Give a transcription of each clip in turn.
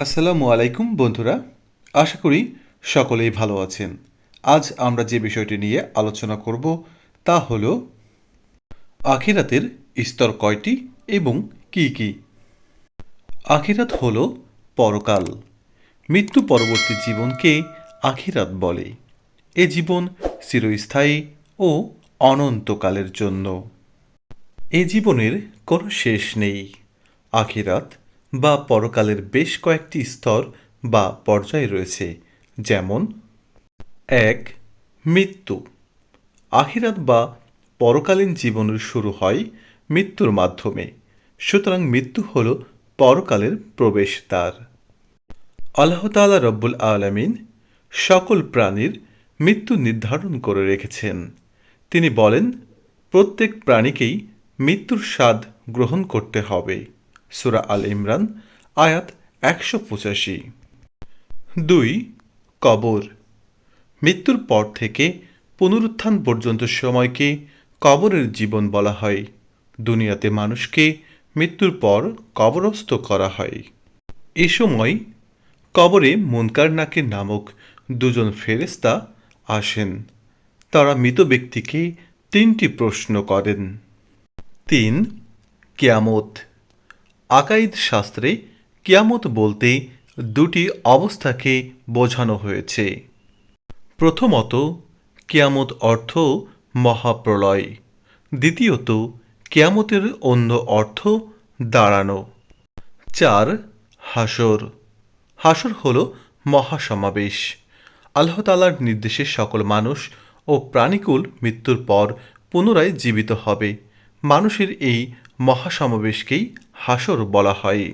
আসসালামু আলাইকুম, বন্ধুরা। আশা করি সকলেই ভালো আছেন। আজ আমরা যে বিষয়টি নিয়ে আলোচনা করব তা হল আখিরাতের স্তর কয়টি এবং কি কি? আখিরাত হল পরকাল। মৃত্যু পরবর্তী জীবনকে আখিরাত বলে। এ জীবন চিরস্থায়ী ও অনন্তকালের জন্য। এ জীবনের কোনো শেষ নেই। আখিরাত বা পরকালের বেশ কয়েকটি স্তর বা পর্যায় রয়েছে, যেমন এক, মৃত্যু। আখিরাত বা পরকালীন জীবনের শুরু হয় মৃত্যুর মাধ্যমে, সুতরাং মৃত্যু হল পরকালের প্রবেশদ্বার। আল্লাহ তাআলা রব্বুল আলামিন সকল প্রাণীর মৃত্যু নির্ধারণ করে রেখেছেন। তিনি বলেন, প্রত্যেক প্রাণীকেই মৃত্যুর স্বাদ গ্রহণ করতে হবে। সুরা আল ইমরান, আয়াত একশো পঁচাশি। দুই, কবর। মৃত্যুর পর থেকে পুনরুত্থান পর্যন্ত সময়কে কবরের জীবন বলা হয়। দুনিয়াতে মানুষকে মৃত্যুর পর কবরস্থ করা হয়। এ সময় কবরে মুনকার নাকির নামক দুজন ফেরেস্তা আসেন। তারা মৃত ব্যক্তিকে তিনটি প্রশ্ন করেন। তিন, কিয়ামত। আকাইদ শাস্ত্রে কিয়ামত বলতে দুটি অবস্থাকে বোঝানো হয়েছে। প্রথমত, কিয়ামত অর্থ মহাপ্রলয়। দ্বিতীয়ত, কিয়ামতের অন্য অর্থ দাঁড়ানো। চার, হাসর। হাসর হল মহাসমাবেশ। আল্লাহ তালার নির্দেশে সকল মানুষ ও প্রাণীকুল মৃত্যুর পর পুনরায় জীবিত হবে। মানুষের এই মহাসমাবেশকেই হাসর বলা হয়।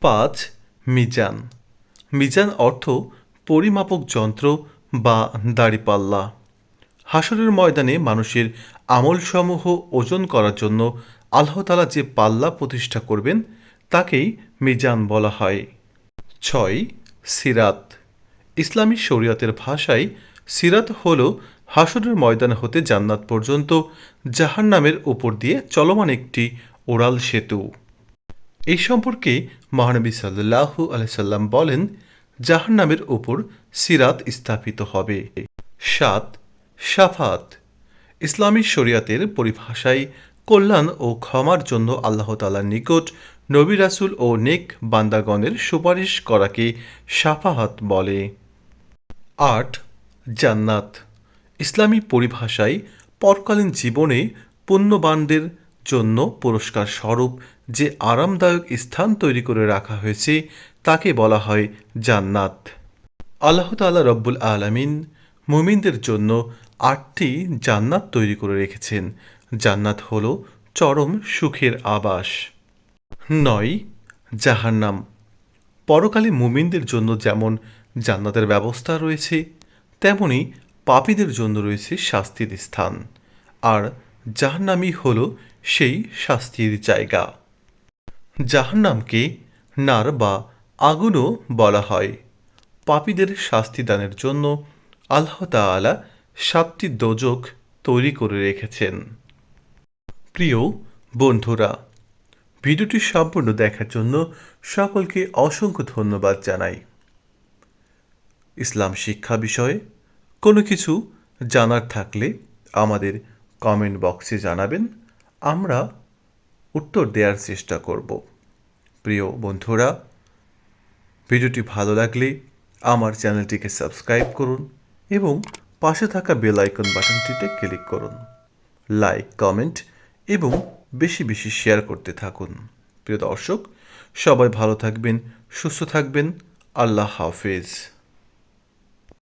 পাঁচ, মিজান। মিজান অর্থ পরিমাপক যন্ত্র বা দাড়িপাল্লা। হাসরের ময়দানে মানুষের আমলসমূহ ওজন করার জন্য আল্লাহতালা যে পাল্লা প্রতিষ্ঠা করবেন, তাকেই মিজান বলা হয়। ছয়, সিরাত। ইসলামী শরীয়তের ভাষায় সিরাত হল হাসরের ময়দান হতে জান্নাত পর্যন্ত জাহান্নামের উপর দিয়ে চলমান একটি ওরাল সেতু। এই সম্পর্কে মহানবী সাল্লাহু আলাইসাল্লাম বলেন, জাহান্নামের উপর সিরাত স্থাপিত হবে। সাত, সাফাত। ইসলামী শরিয়াতের পরিভাষায় কল্যাণ ও ক্ষমার জন্য আল্লাহ তালার নিকট নবী রাসুল ও নেক বান্দাগণের সুপারিশ করাকে সাফাহাত বলে। আট, জান্নাত। ইসলামী পরিভাষায় পরকালীন জীবনে পুণ্যবানদের জন্য পুরস্কার স্বরূপ যে আরামদায়ক স্থান তৈরি করে রাখা হয়েছে, তাকে বলা হয় জান্নাত। আল্লাহ তাল্লাহ রব্বুল আলমিন মুমিনদের জন্য আটটি জান্নাত তৈরি করে রেখেছেন। জান্নাত হল চরম সুখের আবাস। নয়, জাহান্নাম। পরকালে মুমিনদের জন্য যেমন জান্নাতের ব্যবস্থা রয়েছে, তেমনি পাপীদের জন্য রয়েছে শাস্তির স্থান, আর জাহান্নামই হল সেই শাস্তির জায়গা। জাহান্নামকে নার বা আগুনও বলা হয়। পাপীদের শাস্তি দানের জন্য আল্লাহ তাআলা সাতটি দোজক তৈরি করে রেখেছেন। প্রিয় বন্ধুরা, ভিডিওটি সম্পূর্ণ দেখার জন্য সকলকে অসংখ্য ধন্যবাদ জানাই। ইসলাম শিক্ষা বিষয়ে কোনো কিছু জানার থাকলে আমাদের কমেন্ট বক্সে জানাবেন। আমরা উত্তর দেওয়ার চেষ্টা করব। প্রিয় বন্ধুরা, ভিডিওটি ভালো লাগলে আমার চ্যানেলটিকে সাবস্ক্রাইব করুন এবং পাশে থাকা বেল আইকন বাটনটিতে ক্লিক করুন। লাইক কমেন্ট এবং বেশি বেশি শেয়ার করতে থাকুন। প্রিয় দর্শক, সবাই ভালো থাকবেন, সুস্থ থাকবেন। আল্লাহ হাফেজ।